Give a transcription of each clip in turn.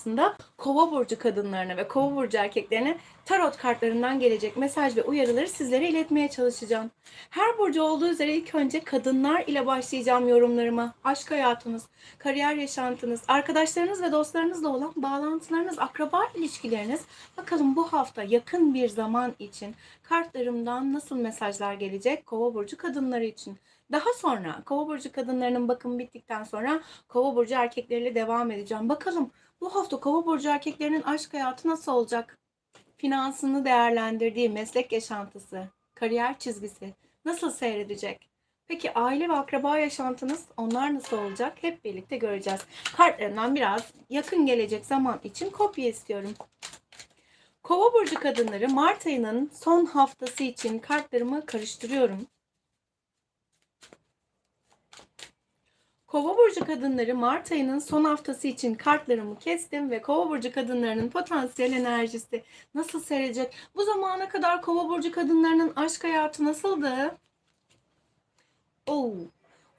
aslında kova burcu kadınlarına ve kova burcu erkeklerine tarot kartlarından gelecek mesaj ve uyarıları sizlere iletmeye çalışacağım. Her burcu olduğu üzere ilk önce kadınlar ile başlayacağım yorumlarıma. Aşk hayatınız, kariyer yaşantınız, arkadaşlarınız ve dostlarınızla olan bağlantılarınız, akraba ilişkileriniz. Bakalım bu hafta yakın bir zaman için kartlarımdan nasıl mesajlar gelecek kova burcu kadınları için. Daha sonra kova burcu kadınlarının bakımı bittikten sonra kova burcu erkekleriyle devam edeceğim. Bakalım bu hafta kova burcu erkeklerinin aşk hayatı nasıl olacak? Finansını değerlendirdiği meslek yaşantısı, kariyer çizgisi nasıl seyredecek? Peki aile ve akraba yaşantınız onlar nasıl olacak? Hep birlikte göreceğiz. Kartlarımdan biraz yakın gelecek zaman için kopya istiyorum. Kova burcu kadınları Mart ayının son haftası için kartlarımı karıştırıyorum. Kova burcu kadınları Mart ayının son haftası için kartlarımı kestim ve Kova burcu kadınlarının potansiyel enerjisi nasıl seyredecek? Bu zamana kadar Kova burcu kadınlarının aşk hayatı nasıldı? Oo,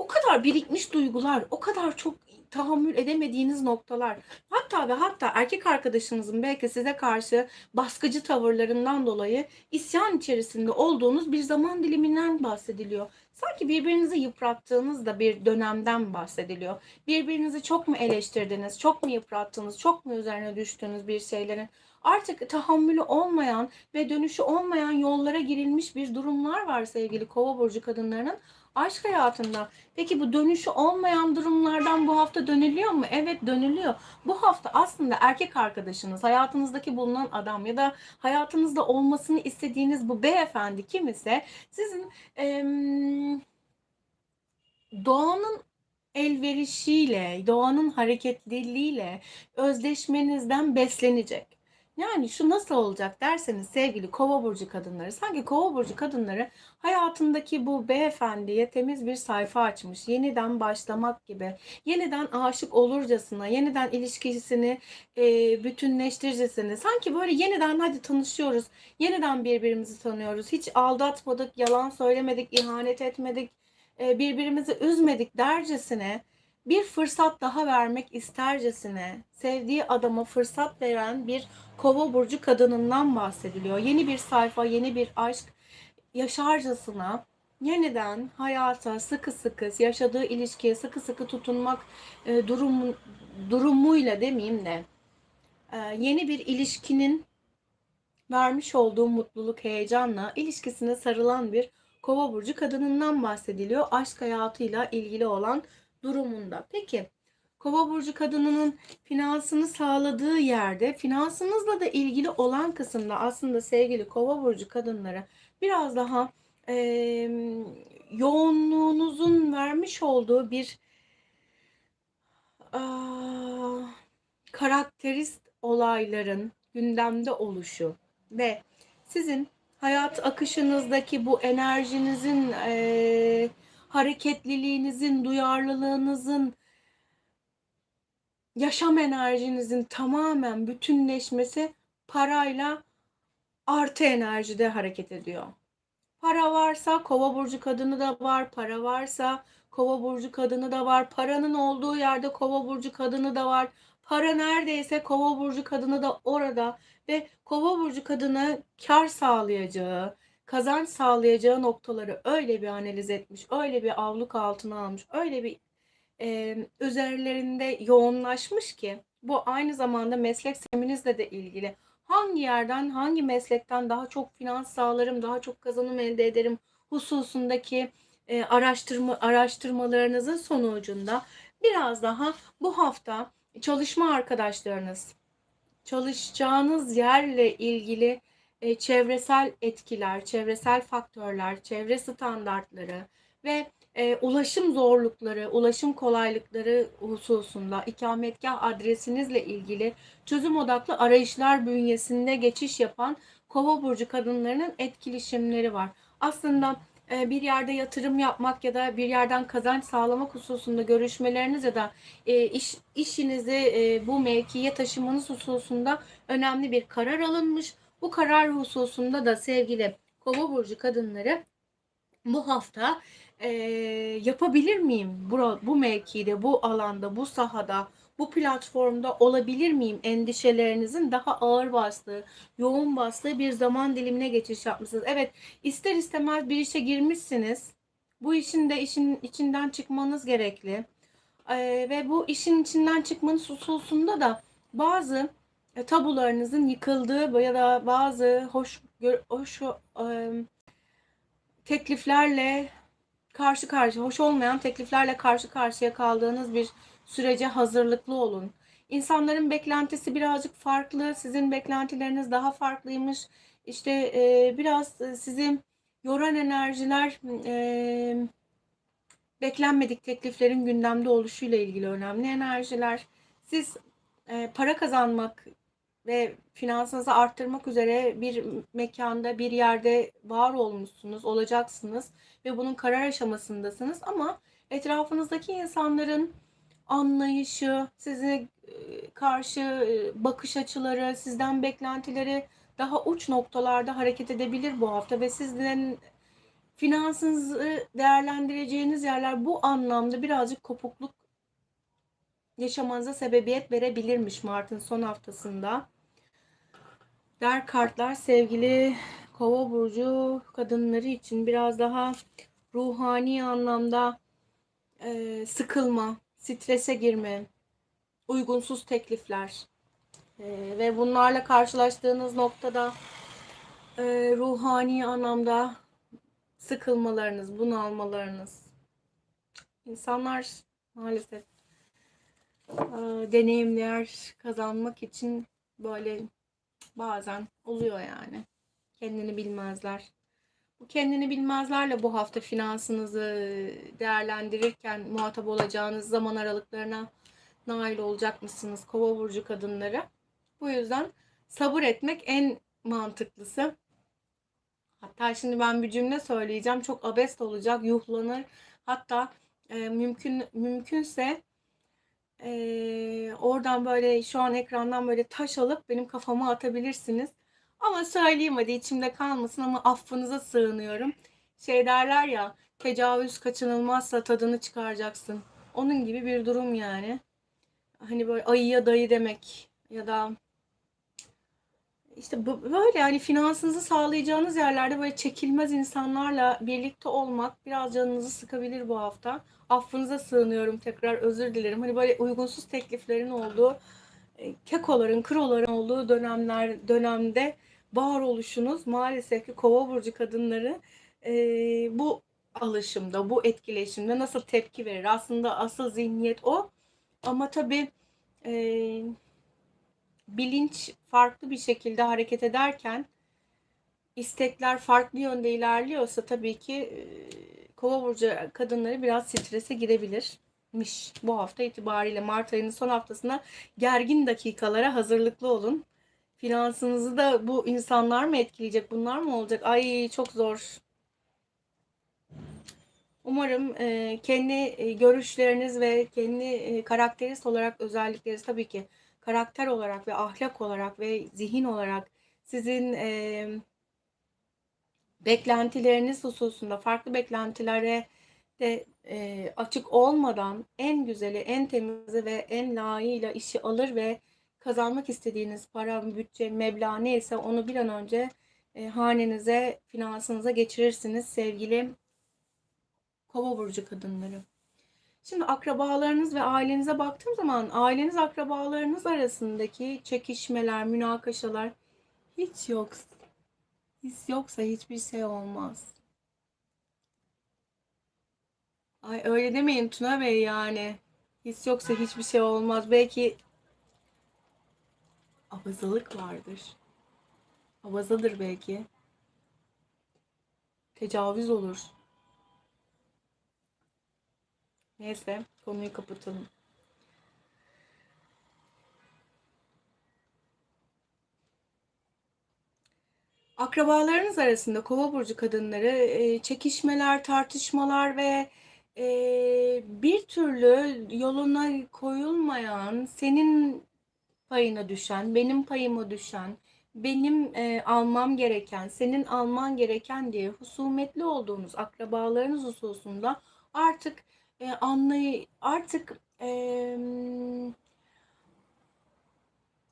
o kadar birikmiş duygular, o kadar çok tahammül edemediğiniz noktalar. Hatta ve hatta erkek arkadaşınızın belki size karşı baskıcı tavırlarından dolayı isyan içerisinde olduğunuz bir zaman diliminden bahsediliyor. Sanki birbirinizi yıprattığınız da bir dönemden bahsediliyor. Birbirinizi çok mu eleştirdiniz, çok mu yıprattınız, çok mu üzerine düştüğünüz bir şeylerin artık tahammülü olmayan ve dönüşü olmayan yollara girilmiş bir durumlar var sevgili kova burcu kadınlarının aşk hayatında. Peki bu dönüşü olmayan durumlardan bu hafta dönülüyor mu? Evet dönülüyor. Bu hafta aslında erkek arkadaşınız, hayatınızdaki bulunan adam ya da hayatınızda olmasını istediğiniz bu beyefendi kim ise sizin em, doğanın elverişiyle, doğanın hareketliliğiyle özdeşmenizden beslenecek. Yani şu nasıl olacak derseniz sevgili kova burcu kadınları, sanki kova burcu kadınları hayatındaki bu beyefendiye temiz bir sayfa açmış. Yeniden başlamak gibi, yeniden aşık olurcasına, yeniden ilişkisini e, bütünleştircesine. Sanki böyle yeniden hadi tanışıyoruz, yeniden birbirimizi tanıyoruz. Hiç aldatmadık, yalan söylemedik, ihanet etmedik, e, birbirimizi üzmedik dercesine bir fırsat daha vermek istercesine sevdiği adama fırsat veren bir kova burcu kadınından bahsediliyor. Yeni bir sayfa, yeni bir aşk yaşarcasına yeniden hayata sıkı sıkı yaşadığı ilişkiye sıkı sıkı tutunmak e, durum, durumuyla demeyeyim de e, yeni bir ilişkinin vermiş olduğu mutluluk, heyecanla ilişkisine sarılan bir kova burcu kadınından bahsediliyor. Aşk hayatıyla ilgili olan durumunda. Peki Kova burcu kadınının finansını sağladığı yerde finansınızla da ilgili olan kısımda aslında sevgili Kova burcu kadınları biraz daha e, yoğunluğunuzun vermiş olduğu bir aa, karakterist olayların gündemde oluşu ve sizin hayat akışınızdaki bu enerjinizin e, hareketliliğinizin, duyarlılığınızın, yaşam enerjinizin tamamen bütünleşmesi parayla artı enerjide hareket ediyor. Para varsa kova burcu kadını da var, para varsa kova burcu kadını da var, paranın olduğu yerde kova burcu kadını da var. Para neredeyse kova burcu kadını da orada ve kova burcu kadını kar sağlayacağı, kazanç sağlayacağı noktaları öyle bir analiz etmiş, öyle bir avluk altına almış, öyle bir e, üzerlerinde yoğunlaşmış ki bu aynı zamanda meslek seminizle de ilgili. Hangi yerden, hangi meslekten daha çok finans sağlarım, daha çok kazanım elde ederim hususundaki e, araştırma araştırmalarınızın sonucunda biraz daha bu hafta çalışma arkadaşlarınız, çalışacağınız yerle ilgili e, çevresel etkiler, çevresel faktörler, çevre standartları ve e, ulaşım zorlukları, ulaşım kolaylıkları hususunda ikametgah adresinizle ilgili çözüm odaklı arayışlar bünyesinde geçiş yapan Kova burcu kadınlarının etkileşimleri var. Aslında e, bir yerde yatırım yapmak ya da bir yerden kazanç sağlamak hususunda görüşmeleriniz ya da e, iş işinizi e, bu mevkiye taşımanız hususunda önemli bir karar alınmış. Bu karar hususunda da sevgili Kova burcu kadınları bu hafta e, yapabilir miyim bu, bu mevkide, bu alanda, bu sahada, bu platformda olabilir miyim endişelerinizin daha ağır bastığı, yoğun bastığı bir zaman dilimine geçiş yapmışsınız. Evet, ister istemez bir işe girmişsiniz. Bu işin de işin içinden çıkmanız gerekli. Ee, ve bu işin içinden çıkmanız hususunda da bazı e, tabularınızın yıkıldığı ya da bazı hoş hoş e, tekliflerle karşı karşıya, hoş olmayan tekliflerle karşı karşıya kaldığınız bir sürece hazırlıklı olun. İnsanların beklentisi birazcık farklı, sizin beklentileriniz daha farklıymış. İşte e, biraz sizi yoran enerjiler, e, beklenmedik tekliflerin gündemde oluşuyla ilgili önemli enerjiler. Siz e, para kazanmak ve finansınızı arttırmak üzere bir mekanda, bir yerde var olmuşsunuz, olacaksınız ve bunun karar aşamasındasınız ama etrafınızdaki insanların anlayışı, size karşı e, bakış açıları, sizden beklentileri daha uç noktalarda hareket edebilir bu hafta ve sizden finansınızı değerlendireceğiniz yerler bu anlamda birazcık kopukluk yaşamanıza sebebiyet verebilirmiş Mart'ın son haftasında. Der kartlar sevgili Kova burcu kadınları için biraz daha ruhani anlamda e, sıkılma, strese girme, uygunsuz teklifler e, ve bunlarla karşılaştığınız noktada e, ruhani anlamda sıkılmalarınız, bunalmalarınız. İnsanlar maalesef e, deneyimler kazanmak için böyle bazen oluyor yani. Kendini bilmezler. Bu kendini bilmezlerle bu hafta finansınızı değerlendirirken muhatap olacağınız zaman aralıklarına nail olacak mısınız kova burcu kadınları? Bu yüzden sabır etmek en mantıklısı. Hatta şimdi ben bir cümle söyleyeceğim. Çok abest olacak, yuhlanır. Hatta e, mümkün mümkünse e, oradan böyle şu an ekrandan böyle taş alıp benim kafama atabilirsiniz. Ama söyleyeyim hadi içimde kalmasın ama affınıza sığınıyorum. Şey derler ya tecavüz kaçınılmazsa tadını çıkaracaksın. Onun gibi bir durum yani. Hani böyle ayıya dayı demek ya da işte böyle yani finansınızı sağlayacağınız yerlerde böyle çekilmez insanlarla birlikte olmak biraz canınızı sıkabilir bu hafta. Affınıza sığınıyorum tekrar özür dilerim. Hani böyle uygunsuz tekliflerin olduğu, e, kekoların, kroların olduğu dönemler dönemde var oluşunuz maalesef ki kova burcu kadınları e, bu alışımda, bu etkileşimde nasıl tepki verir? Aslında asıl zihniyet o. Ama tabii e, bilinç farklı bir şekilde hareket ederken istekler farklı yönde ilerliyorsa tabii ki e, kova burcu kadınları biraz strese girebilirmiş. Bu hafta itibariyle Mart ayının son haftasında gergin dakikalara hazırlıklı olun. Finansınızı da bu insanlar mı etkileyecek? Bunlar mı olacak? Ay çok zor. Umarım e, kendi e, görüşleriniz ve kendi karakterist olarak özellikleriniz tabii ki karakter olarak ve ahlak olarak ve zihin olarak sizin e, beklentileriniz hususunda farklı beklentilere de e, açık olmadan en güzeli, en temizi ve en layığıyla işi alır ve kazanmak istediğiniz para, bütçe, meblağ neyse onu bir an önce e, hanenize, finansınıza geçirirsiniz sevgili kova burcu kadınları. Şimdi akrabalarınız ve ailenize baktığım zaman aileniz akrabalarınız arasındaki çekişmeler, münakaşalar hiç yok. Hiç yoksa hiçbir şey olmaz. Ay öyle demeyin Tuna Bey yani. Hiç yoksa hiçbir şey olmaz. Belki abazalık vardır. Abazadır belki. Tecavüz olur. Neyse konuyu kapatalım. Akrabalarınız arasında kova burcu kadınları e, çekişmeler, tartışmalar ve e, bir türlü yoluna koyulmayan, senin payına düşen, benim payıma düşen, benim e, almam gereken, senin alman gereken diye husumetli olduğunuz akrabalarınız hususunda artık e, anlay artık e,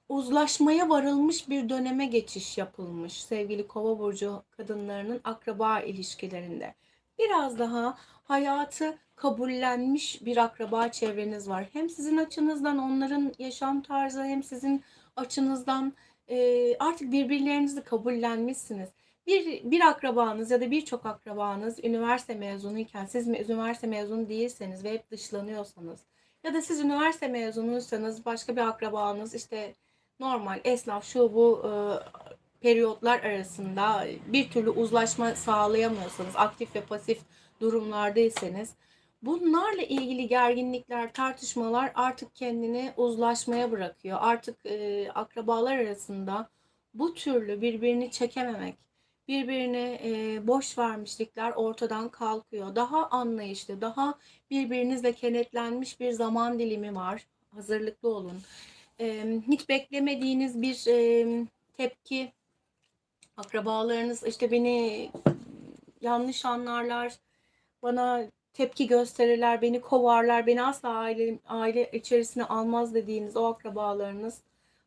uzlaşmaya varılmış bir döneme geçiş yapılmış sevgili Kova burcu kadınlarının akraba ilişkilerinde. Biraz daha hayatı kabullenmiş bir akraba çevreniz var. Hem sizin açınızdan onların yaşam tarzı hem sizin açınızdan e, artık birbirlerinizi kabullenmişsiniz. Bir, bir akrabanız ya da birçok akrabanız üniversite mezunuyken siz üniversite mezunu değilseniz ve hep dışlanıyorsanız ya da siz üniversite mezunuysanız başka bir akrabanız işte normal esnaf şu bu e, periyotlar arasında bir türlü uzlaşma sağlayamıyorsanız aktif ve pasif durumlardaysanız bunlarla ilgili gerginlikler, tartışmalar artık kendini uzlaşmaya bırakıyor. Artık e, akrabalar arasında bu türlü birbirini çekememek, birbirine e, boş vermişlikler ortadan kalkıyor. Daha anlayışlı, daha birbirinizle kenetlenmiş bir zaman dilimi var. Hazırlıklı olun. E, hiç beklemediğiniz bir e, tepki, akrabalarınız işte beni yanlış anlarlar, bana tepki gösterirler, beni kovarlar, beni asla aile, aile içerisine almaz dediğiniz o akrabalarınız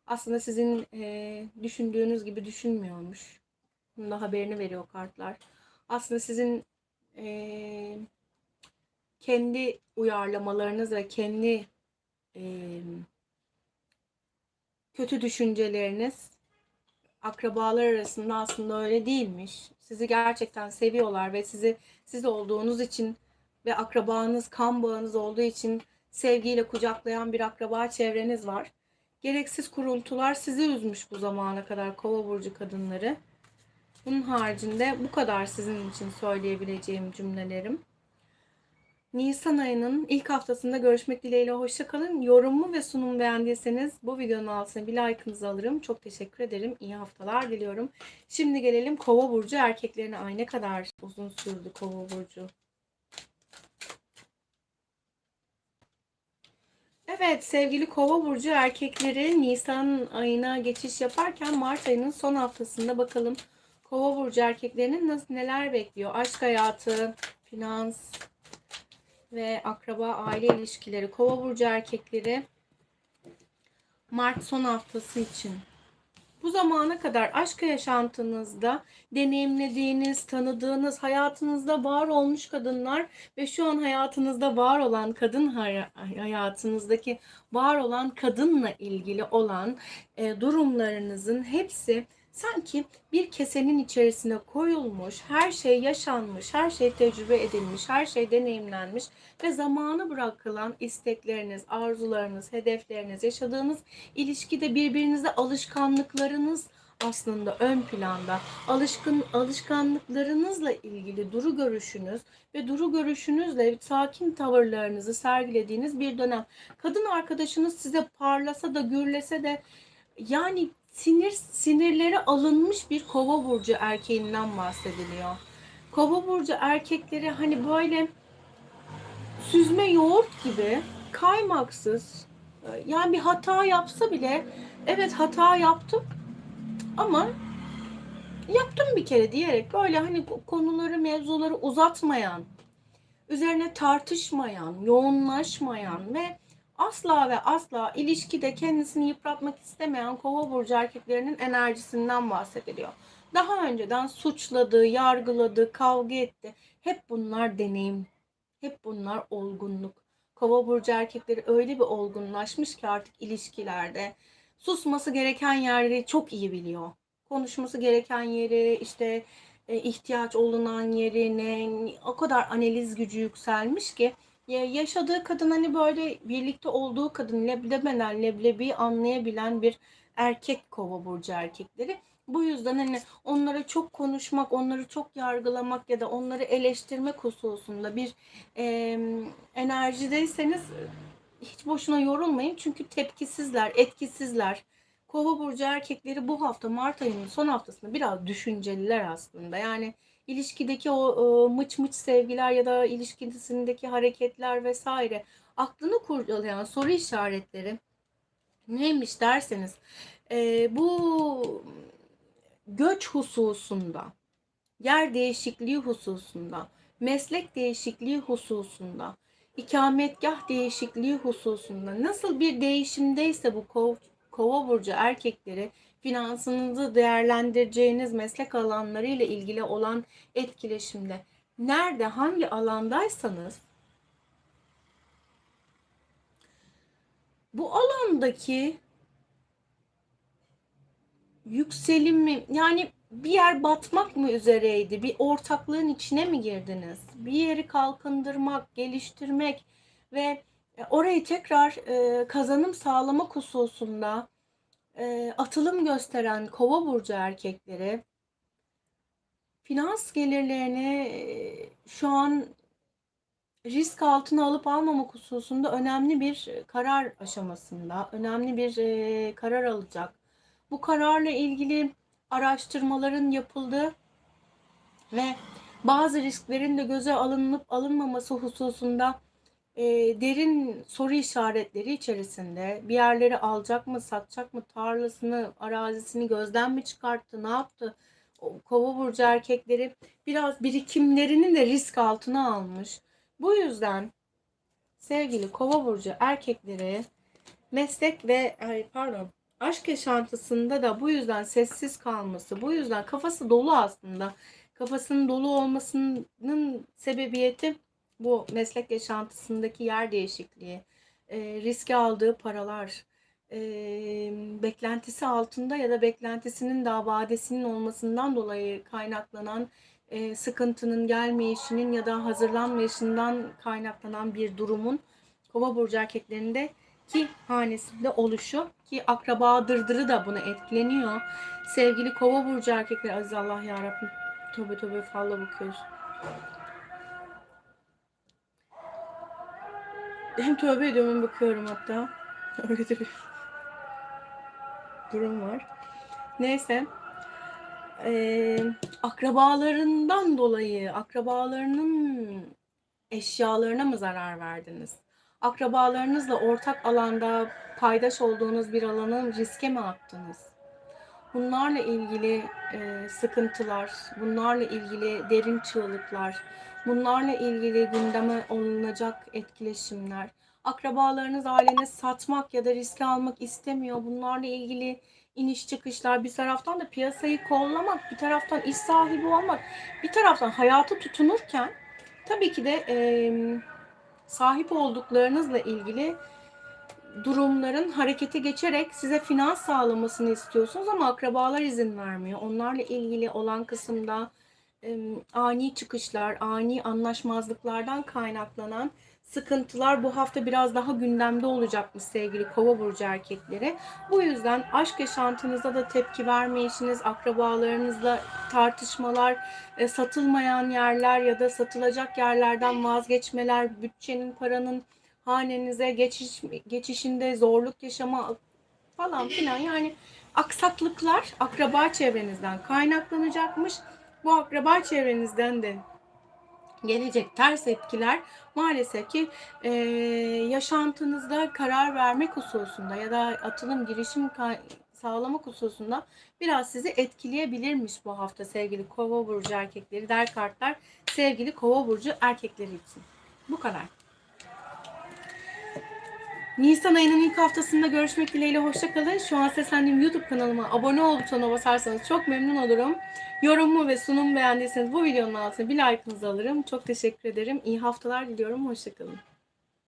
aslında sizin e, düşündüğünüz gibi düşünmüyormuş. Bunun da haberini veriyor kartlar. Aslında sizin e, kendi uyarlamalarınız ve kendi e, kötü düşünceleriniz akrabalar arasında aslında öyle değilmiş. Sizi gerçekten seviyorlar ve sizi siz olduğunuz için ve akrabanız, kan bağınız olduğu için sevgiyle kucaklayan bir akraba çevreniz var. Gereksiz kuruntular sizi üzmüş bu zamana kadar kova burcu kadınları. Bunun haricinde bu kadar sizin için söyleyebileceğim cümlelerim. Nisan ayının ilk haftasında görüşmek dileğiyle hoşçakalın. Yorumu ve sunumu beğendiyseniz bu videonun altına bir like'ınızı alırım. Çok teşekkür ederim. İyi haftalar diliyorum. Şimdi gelelim Kova burcu erkeklerine. Ay ne kadar uzun sürdü Kova burcu. Evet sevgili Kova burcu erkekleri Nisan ayına geçiş yaparken Mart ayının son haftasında bakalım Kova burcu erkeklerinin nasıl neler bekliyor? Aşk hayatı, finans, ve akraba aile ilişkileri kova burcu erkekleri Mart son haftası için bu zamana kadar aşk yaşantınızda deneyimlediğiniz, tanıdığınız, hayatınızda var olmuş kadınlar ve şu an hayatınızda var olan kadın hayatınızdaki var olan kadınla ilgili olan e, durumlarınızın hepsi sanki bir kesenin içerisine koyulmuş, her şey yaşanmış, her şey tecrübe edilmiş, her şey deneyimlenmiş ve zamanı bırakılan istekleriniz, arzularınız, hedefleriniz, yaşadığınız ilişkide birbirinize alışkanlıklarınız aslında ön planda. Alışkın alışkanlıklarınızla ilgili duru görüşünüz ve duru görüşünüzle sakin tavırlarınızı sergilediğiniz bir dönem. Kadın arkadaşınız size parlasa da gürlese de yani sinir sinirleri alınmış bir kova burcu erkeğinden bahsediliyor. Kova burcu erkekleri hani böyle süzme yoğurt gibi kaymaksız yani bir hata yapsa bile evet hata yaptım ama yaptım bir kere diyerek böyle hani konuları mevzuları uzatmayan üzerine tartışmayan yoğunlaşmayan ve asla ve asla ilişkide kendisini yıpratmak istemeyen kova burcu erkeklerinin enerjisinden bahsediliyor. Daha önceden suçladı, yargıladı, kavga etti. Hep bunlar deneyim. Hep bunlar olgunluk. Kova burcu erkekleri öyle bir olgunlaşmış ki artık ilişkilerde susması gereken yerleri çok iyi biliyor. Konuşması gereken yeri, işte e, ihtiyaç olunan yerine o kadar analiz gücü yükselmiş ki yaşadığı kadın hani böyle birlikte olduğu kadın leblemeden leblebi anlayabilen bir erkek kova burcu erkekleri. Bu yüzden hani onlara çok konuşmak, onları çok yargılamak ya da onları eleştirmek hususunda bir e, enerjideyseniz hiç boşuna yorulmayın. Çünkü tepkisizler, etkisizler. Kova burcu erkekleri bu hafta Mart ayının son haftasında biraz düşünceliler aslında. Yani ilişkideki o e, mıç mıç sevgiler ya da ilişkisindeki hareketler vesaire aklını kurcalayan soru işaretleri neymiş derseniz e, bu göç hususunda yer değişikliği hususunda meslek değişikliği hususunda ikametgah değişikliği hususunda nasıl bir değişimdeyse bu kova burcu erkekleri finansınızı değerlendireceğiniz meslek alanları ile ilgili olan etkileşimde nerede hangi alandaysanız bu alandaki yükselim mi yani bir yer batmak mı üzereydi? Bir ortaklığın içine mi girdiniz? Bir yeri kalkındırmak, geliştirmek ve orayı tekrar e, kazanım sağlamak hususunda e, atılım gösteren kova burcu erkekleri finans gelirlerini şu an risk altına alıp almamak hususunda önemli bir karar aşamasında, önemli bir e, karar alacak. Bu kararla ilgili araştırmaların yapıldığı ve bazı risklerin de göze alınıp alınmaması hususunda e, derin soru işaretleri içerisinde bir yerleri alacak mı, satacak mı, tarlasını, arazisini gözden mi çıkarttı, ne yaptı? O Kova burcu erkekleri biraz birikimlerini de risk altına almış. Bu yüzden sevgili Kova burcu erkekleri meslek ve pardon aşk yaşantısında da bu yüzden sessiz kalması, bu yüzden kafası dolu aslında. Kafasının dolu olmasının sebebiyeti bu meslek yaşantısındaki yer değişikliği, e, riske aldığı paralar, e, beklentisi altında ya da beklentisinin daha vadesinin olmasından dolayı kaynaklanan e, sıkıntının gelmeyişinin ya da hazırlanmayışından kaynaklanan bir durumun kova burcu erkeklerinde ki hanesinde oluşu ki akraba dırdırı da buna etkileniyor. Sevgili kova burcu erkekler aziz Allah yarabbim. Tövbe tövbe falla bakıyoruz. Hem tövbe ediyorum hem bakıyorum hatta. Öyle bir durum var. Neyse. Ee, akrabalarından dolayı akrabalarının eşyalarına mı zarar verdiniz? Akrabalarınızla ortak alanda paydaş olduğunuz bir alanı riske mi attınız? Bunlarla ilgili e, sıkıntılar, bunlarla ilgili derin çığlıklar, bunlarla ilgili gündeme alınacak etkileşimler, akrabalarınız aileniz satmak ya da riske almak istemiyor. Bunlarla ilgili iniş çıkışlar, bir taraftan da piyasayı kollamak, bir taraftan iş sahibi olmak, bir taraftan hayatı tutunurken tabii ki de e, sahip olduklarınızla ilgili durumların harekete geçerek size finans sağlamasını istiyorsunuz ama akrabalar izin vermiyor. Onlarla ilgili olan kısımda ani çıkışlar, ani anlaşmazlıklardan kaynaklanan sıkıntılar bu hafta biraz daha gündemde olacakmış sevgili kova burcu erkekleri. Bu yüzden aşk yaşantınızda da tepki vermeyişiniz, akrabalarınızla tartışmalar, e, satılmayan yerler ya da satılacak yerlerden vazgeçmeler, bütçenin, paranın hanenize geçiş, geçişinde zorluk yaşama falan filan yani aksaklıklar akraba çevrenizden kaynaklanacakmış. Bu akraba çevrenizden de gelecek ters etkiler maalesef ki e, yaşantınızda karar vermek hususunda ya da atılım girişim sağlamak hususunda biraz sizi etkileyebilirmiş bu hafta sevgili kova burcu erkekleri der kartlar sevgili kova burcu erkekleri için. Bu kadar. Nisan ayının ilk haftasında görüşmek dileğiyle hoşçakalın. Şu an seslendiğim YouTube kanalıma abone ol butonuna basarsanız çok memnun olurum. Yorumumu ve sunumu beğendiyseniz bu videonun altına bir like'ınızı alırım. Çok teşekkür ederim. İyi haftalar diliyorum. Hoşçakalın.